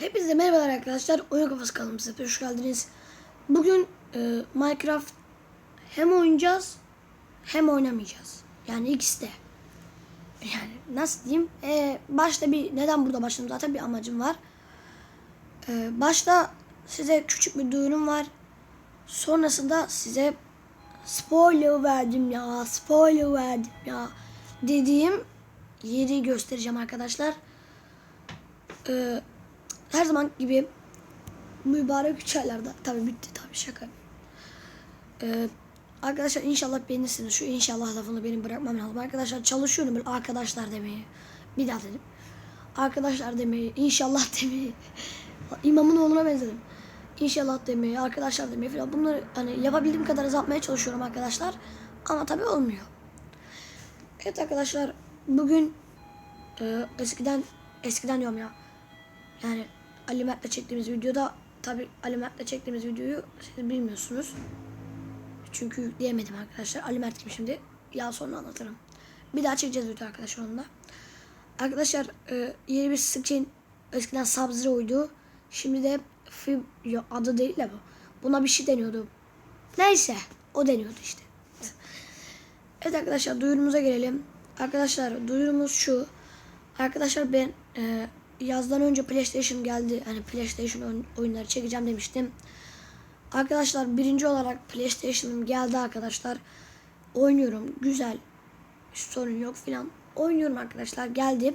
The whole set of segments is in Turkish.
Hepinize merhabalar arkadaşlar. Oyun Kafası kanalımıza hoş geldiniz. Bugün e, Minecraft hem oynayacağız hem oynamayacağız. Yani ikisi de. Yani nasıl diyeyim? E, başta bir neden burada başladım zaten bir amacım var. E, başta size küçük bir duyurum var. Sonrasında size spoiler verdim ya, spoiler verdim ya dediğim yeri göstereceğim arkadaşlar. Ee, her zaman gibi mübarek üç aylarda tabii bitti tabii şaka. Ee, arkadaşlar inşallah beğenirsiniz. Şu inşallah lafını benim bırakmam lazım. Arkadaşlar çalışıyorum böyle arkadaşlar demeyi. Bir daha dedim. Arkadaşlar demeyi, inşallah demeyi. İmamın oğluna benzedim. İnşallah demeyi, arkadaşlar demeyi falan. Bunları hani yapabildiğim kadar azaltmaya çalışıyorum arkadaşlar. Ama tabii olmuyor. Evet arkadaşlar bugün e, eskiden eskiden diyorum ya. Yani Ali Mert'le çektiğimiz videoda tabi Ali Mert'le çektiğimiz videoyu siz bilmiyorsunuz. Çünkü yükleyemedim arkadaşlar. Ali Mert kim şimdi? Ya sonra anlatırım. Bir daha çekeceğiz video arkadaşlar onunla. Arkadaşlar e, yeni bir skin eskiden Sub-Zero'ydu. Şimdi de Fib yo, adı değil de bu. Buna bir şey deniyordu. Neyse o deniyordu işte. Evet arkadaşlar duyurumuza gelelim. Arkadaşlar duyurumuz şu. Arkadaşlar ben e, yazdan önce PlayStation geldi. Hani PlayStation oyun- oyunları çekeceğim demiştim. Arkadaşlar birinci olarak PlayStation'ım geldi arkadaşlar. Oynuyorum. Güzel. Hiç sorun yok filan. Oynuyorum arkadaşlar. Geldi.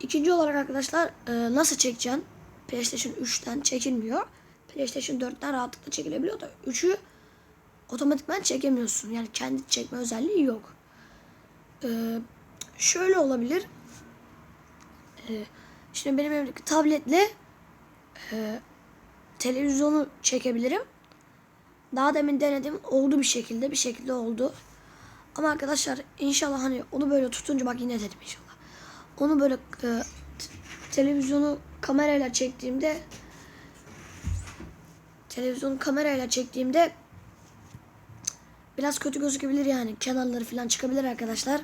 İkinci olarak arkadaşlar e, nasıl çekeceğim? PlayStation 3'ten çekilmiyor. PlayStation 4'ten rahatlıkla çekilebiliyor da 3'ü otomatikman çekemiyorsun. Yani kendi çekme özelliği yok. Ee, şöyle olabilir. Ee, şimdi benim evimdeki tabletle e, televizyonu çekebilirim. Daha demin denedim. Oldu bir şekilde. Bir şekilde oldu. Ama arkadaşlar inşallah hani onu böyle tutunca bak yine dedim inşallah. Onu böyle e, televizyonu kamerayla çektiğimde televizyonu kamerayla çektiğimde biraz kötü gözükebilir yani. Kenarları falan çıkabilir arkadaşlar.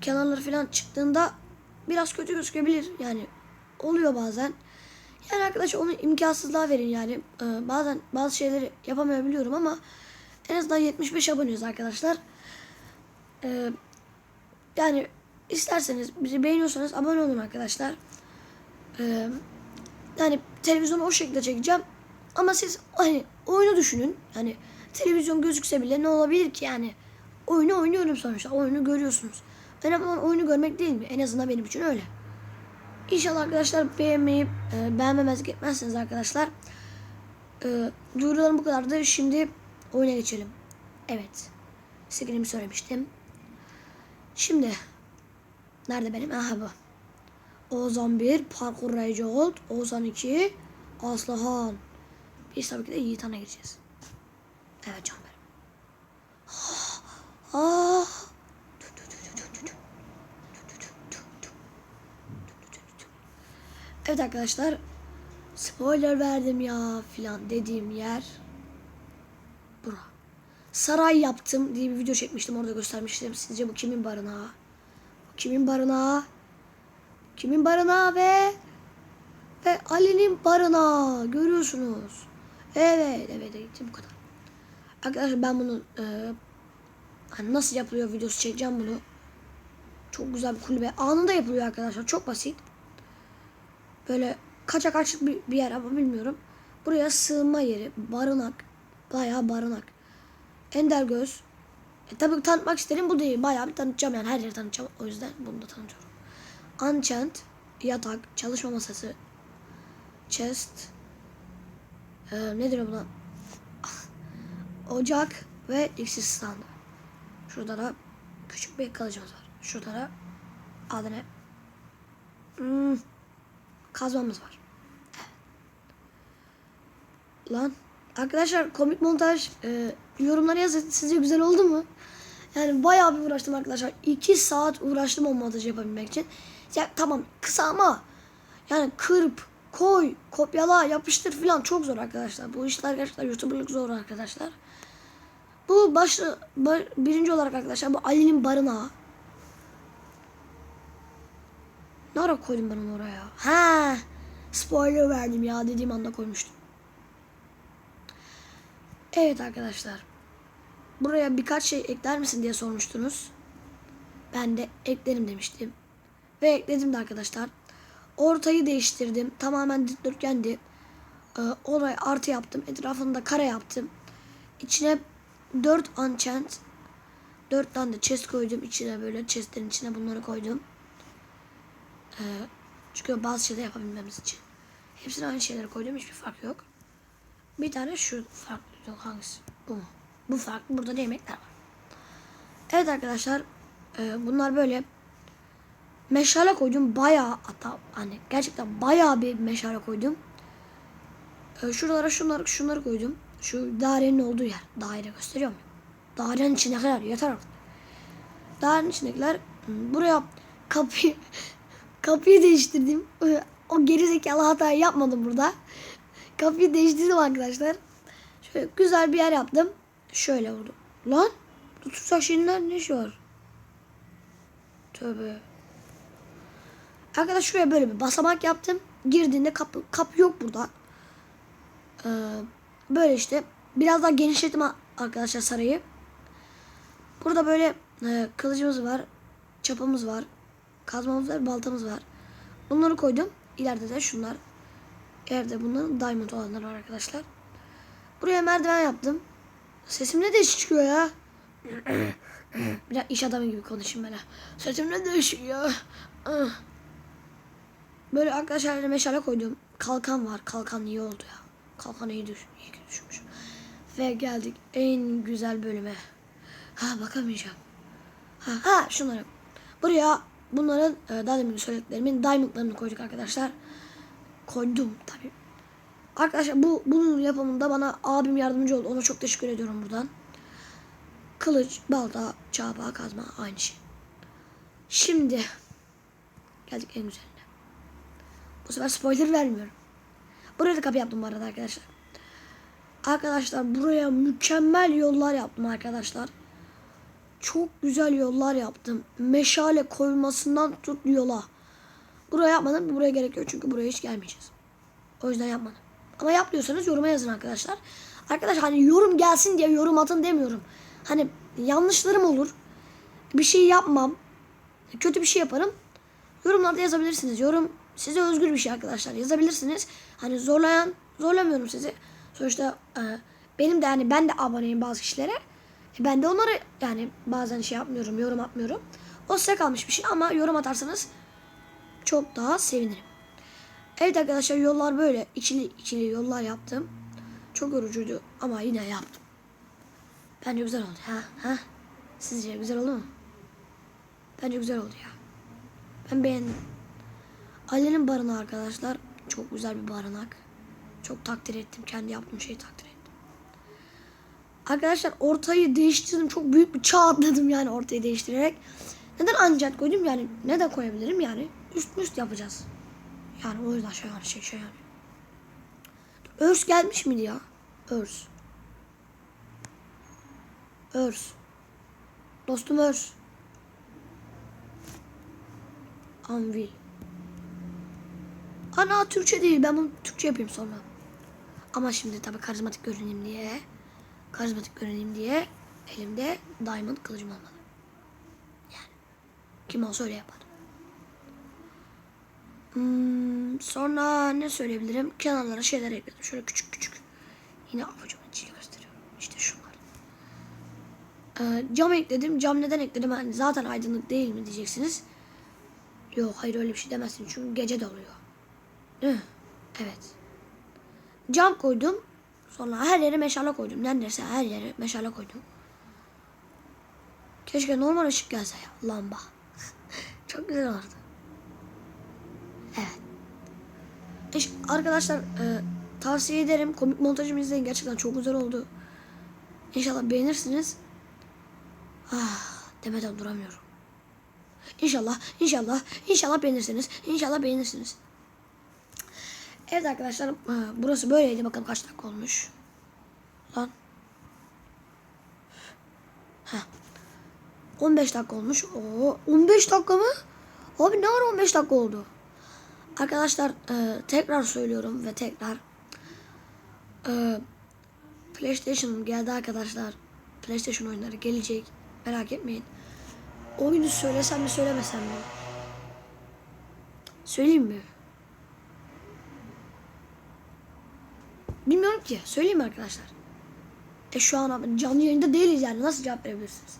Kenarları falan çıktığında biraz kötü gözükebilir yani. Oluyor bazen. Yani arkadaşlar onu imkansızlığa verin yani. Ee, bazen bazı şeyleri yapamayabiliyorum ama en azından 75 aboneyiz arkadaşlar. Ee, yani isterseniz bizi beğeniyorsanız abone olun arkadaşlar. Ee, yani televizyonu o şekilde çekeceğim. Ama siz hani oyunu düşünün. Yani televizyon gözükse bile ne olabilir ki yani? Oyunu oynuyorum sonuçta. Oyunu görüyorsunuz. Önemli olan oyunu görmek değil mi? En azından benim için öyle. İnşallah arkadaşlar beğenmeyip e, beğenmemezlik etmezsiniz arkadaşlar. E, duyurularım bu kadardı. Şimdi oyuna geçelim. Evet. Skinimi söylemiştim. Şimdi nerede benim? Aha bu. Oğuzhan 1, Parkur Rage Old, Oğuzhan 2, Aslıhan. Biz tabii ki de Yiğitan'a gireceğiz. Evet canım benim. Ah. Evet arkadaşlar. Spoiler verdim ya filan dediğim yer bura. Saray yaptım diye bir video çekmiştim orada göstermiştim. Sizce bu kimin barınağı? Bu kimin barınağı? Kimin barınağı ve ve Ali'nin barınağı görüyorsunuz. Evet evet evet bu kadar. Arkadaşlar ben bunu e, hani nasıl yapılıyor videosu çekeceğim bunu. Çok güzel bir kulübe. Anında yapılıyor arkadaşlar. Çok basit. Böyle kaçak açık bir, bir yer ama bilmiyorum. Buraya sığınma yeri, barınak. Bayağı barınak. Ender göz. E, tabii tanıtmak isterim bu değil. Bayağı bir tanıtacağım yani her yeri tanıtacağım. O yüzden bunu da tanıtıyorum. Enchant, yatak, çalışma masası, chest, e, nedir buna? Ocak ve iksir standı. Şurada da küçük bir kalıcımız var. Şurada da adı ne? Hmm, kazmamız var. Lan arkadaşlar komik montaj e, yorumlara yazın sizce güzel oldu mu? Yani bayağı bir uğraştım arkadaşlar. 2 saat uğraştım o montajı yapabilmek için. Ya tamam kısa ama yani kırp, koy, kopyala, yapıştır falan çok zor arkadaşlar. Bu işler gerçekten YouTuber'lık zor arkadaşlar. Bu başlı ba- birinci olarak arkadaşlar bu Ali'nin barınağı. Ne ara koydum ben onu oraya? Ha, spoiler verdim ya dediğim anda koymuştum. Evet arkadaşlar. Buraya birkaç şey ekler misin diye sormuştunuz. Ben de eklerim demiştim. Ve ekledim de arkadaşlar. Ortayı değiştirdim. Tamamen dikdörtgendi. Ee, oraya artı yaptım. Etrafını da kare yaptım. İçine 4 enchant 4 tane de chest koydum içine böyle chestlerin içine bunları koydum. Ee, çünkü bazı şeyler yapabilmemiz için. Hepsine aynı şeyleri koydum hiçbir fark yok. Bir tane şu farklı yok hangisi? Bu mu? Bu farklı. Burada da yemekler var. Evet arkadaşlar. e, bunlar böyle meşale koydum. Bayağı hatta hani gerçekten bayağı bir meşale koydum. E, şuralara şunları şunları koydum. Şu dairenin olduğu yer. Daire gösteriyor muyum? Dairenin içine kadar yeter artık. Dairenin içindekiler hmm, buraya kapıyı kapıyı değiştirdim. O geri zekalı hatayı yapmadım burada. Kapıyı değiştirdim arkadaşlar. Şöyle güzel bir yer yaptım. Şöyle oldu. Lan tutsak şeyler ne işi var? Tövbe. Arkadaş şuraya böyle bir basamak yaptım. Girdiğinde kapı, kapı yok burada. Ee, böyle işte. Biraz daha genişlettim arkadaşlar sarayı. Burada böyle e, kılıcımız var. Çapamız var. Kazmamız var. Baltamız var. Bunları koydum. İleride de şunlar. İleride bunların diamond olanları var arkadaşlar. Buraya merdiven yaptım. Sesim ne değişik çıkıyor ya? Biraz iş adamı gibi konuşayım ha. Sesim ne? Ah. Böyle arkadaşlar meşale koydum. Kalkan var. Kalkan iyi oldu ya. Kalkan iyi, düş iyi düşmüş. Ve geldik en güzel bölüme. Ha bakamayacağım. Ha, ha şunları. Buraya bunların e, daha demin söylediklerimin diamondlarını koyduk arkadaşlar. Koydum tabii. Arkadaşlar bu bunun yapımında bana abim yardımcı oldu. Ona çok teşekkür ediyorum buradan. Kılıç, balta, çapa, kazma aynı şey. Şimdi geldik en güzeline. Bu sefer spoiler vermiyorum. Buraya da kapı yaptım bu arada arkadaşlar. Arkadaşlar buraya mükemmel yollar yaptım arkadaşlar. Çok güzel yollar yaptım. Meşale koyulmasından tut yola. Buraya yapmadım. Buraya gerek yok çünkü buraya hiç gelmeyeceğiz. O yüzden yapmadım. Ama yap diyorsanız yoruma yazın arkadaşlar. Arkadaş hani yorum gelsin diye yorum atın demiyorum. Hani yanlışlarım olur. Bir şey yapmam. Kötü bir şey yaparım. Yorumlarda yazabilirsiniz. Yorum size özgür bir şey arkadaşlar. Yazabilirsiniz. Hani zorlayan, zorlamıyorum sizi. Sonuçta e, benim de yani ben de aboneyim bazı kişilere. Ben de onları yani bazen şey yapmıyorum, yorum atmıyorum. O size kalmış bir şey ama yorum atarsanız çok daha sevinirim. Evet arkadaşlar yollar böyle içili içili yollar yaptım. Çok yorucuydu ama yine yaptım. Bence güzel oldu ha. ha? Sizce güzel oldu mu? Bence güzel oldu ya. Ben beğendim. Ali'nin barınağı arkadaşlar. Çok güzel bir barınak. Çok takdir ettim. Kendi yaptığım şeyi takdir ettim. Arkadaşlar ortayı değiştirdim. Çok büyük bir çağ atladım yani ortayı değiştirerek. Neden ancak koydum yani? Neden koyabilirim yani? Üst üst yapacağız. Yani o yüzden şey yani şey şey yani. Örs gelmiş miydi ya? Örs. Örs. Dostum Örs. Anvil. Ana Türkçe değil. Ben bunu Türkçe yapayım sonra. Ama şimdi tabii karizmatik görüneyim diye karizmatik görüneyim diye elimde diamond kılıcım olmalı. Yani kim olsa öyle yapar. Hmm, sonra ne söyleyebilirim? Kenarlara şeyler ekledim. Şöyle küçük küçük. Yine avucumun içiyle gösteriyorum. İşte şunlar. Ee, cam ekledim. Cam neden ekledim? Hani zaten aydınlık değil mi diyeceksiniz. Yok hayır öyle bir şey demezsin. Çünkü gece de oluyor. Evet. Cam koydum. Sonra her yere meşale koydum. Neredeyse her yere meşale koydum. Keşke normal ışık gelse ya. Lamba. Çok güzel olurdu. Evet. İşte arkadaşlar e, tavsiye ederim. Komik montajımı izleyin. Gerçekten çok güzel oldu. İnşallah beğenirsiniz. Ah, demeden duramıyorum. İnşallah, inşallah, inşallah beğenirsiniz. İnşallah beğenirsiniz. Evet arkadaşlar e, burası böyleydi. Bakalım kaç dakika olmuş. Lan. Heh. 15 dakika olmuş. Oo, 15 dakika mı? Abi ne var 15 dakika oldu? Arkadaşlar e, tekrar söylüyorum ve tekrar e, PlayStation geldi arkadaşlar. PlayStation oyunları gelecek. Merak etmeyin. Oyunu söylesem mi söylemesem mi? Söyleyeyim mi? Bilmiyorum ki. Söyleyeyim mi arkadaşlar? E şu an canlı yayında değiliz yani. Nasıl cevap verebilirsiniz?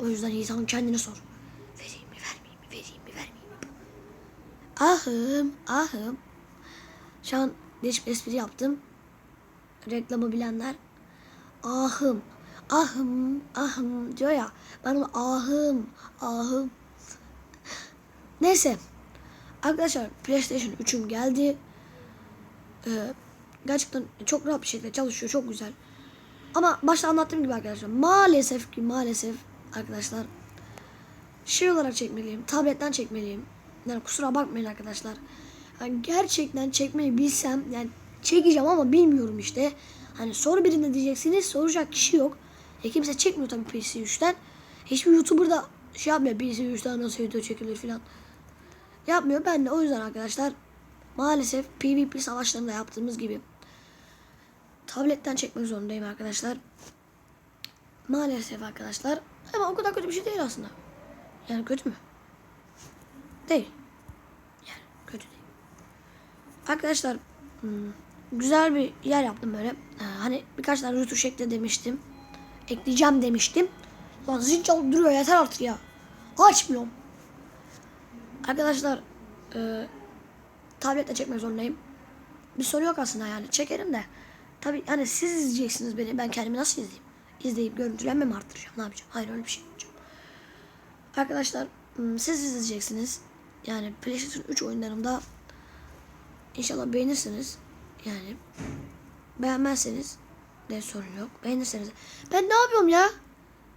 O yüzden insan kendine sor. Vereyim mi vermeyeyim mi? Vereyim mi vermeyeyim mi? Ahım ahım. Şu an değişik bir espri yaptım. Reklamı bilenler. Ahım. Ahım. Ahım diyor ya. Ben onu ahım. Ahım. Neyse. Arkadaşlar PlayStation 3'üm geldi. Ee, gerçekten çok rahat bir şekilde çalışıyor. Çok güzel. Ama başta anlattığım gibi arkadaşlar maalesef ki maalesef arkadaşlar şey olarak çekmeliyim. Tabletten çekmeliyim. Yani kusura bakmayın arkadaşlar. Yani gerçekten çekmeyi bilsem yani çekeceğim ama bilmiyorum işte. Hani soru birine diyeceksiniz soracak kişi yok. E kimse çekmiyor tabii PC3'ten. Hiçbir YouTuber da şey yapmıyor PC3'ten nasıl video çekilir falan. Yapmıyor. Ben de o yüzden arkadaşlar maalesef PvP savaşlarında yaptığımız gibi tabletten çekmek zorundayım arkadaşlar. Maalesef arkadaşlar. Ama o kadar kötü bir şey değil aslında. Yani kötü mü? Değil. Yani kötü değil. Arkadaşlar hmm, güzel bir yer yaptım böyle. Ee, Hani birkaç tane rütuş ekle demiştim. Ekleyeceğim demiştim. Lan zil çalıp duruyor yeter artık ya. Açmıyorum. Arkadaşlar e, tabletle çekmek zorundayım. Bir soru yok aslında yani. Çekerim de. Tabii hani siz izleyeceksiniz beni. Ben kendimi nasıl izleyeyim? İzleyip görüntülenme mi arttıracağım? Ne yapacağım? Hayır öyle bir şey yapacağım. Arkadaşlar siz izleyeceksiniz. Yani PlayStation 3 oyunlarımda inşallah beğenirsiniz. Yani beğenmezseniz de sorun yok. Beğenirseniz. Ben ne yapıyorum ya?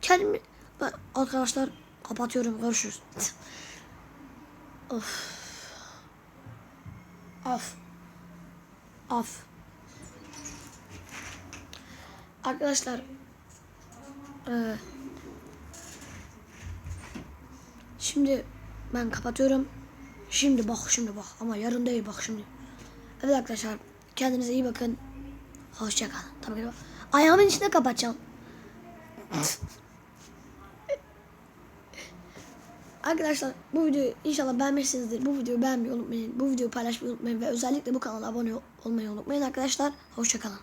Kendimi ben, arkadaşlar kapatıyorum. Görüşürüz. of. Af. Af. Arkadaşlar eee, şimdi ben kapatıyorum. Şimdi bak şimdi bak ama yarın değil bak şimdi. Evet arkadaşlar kendinize iyi bakın. Hoşça kalın. Tabii ki Ayağımın içine kapatacağım. Arkadaşlar bu videoyu inşallah beğenmişsinizdir. Bu videoyu beğenmeyi unutmayın. Bu videoyu paylaşmayı unutmayın ve özellikle bu kanala abone olmayı unutmayın arkadaşlar. Hoşçakalın.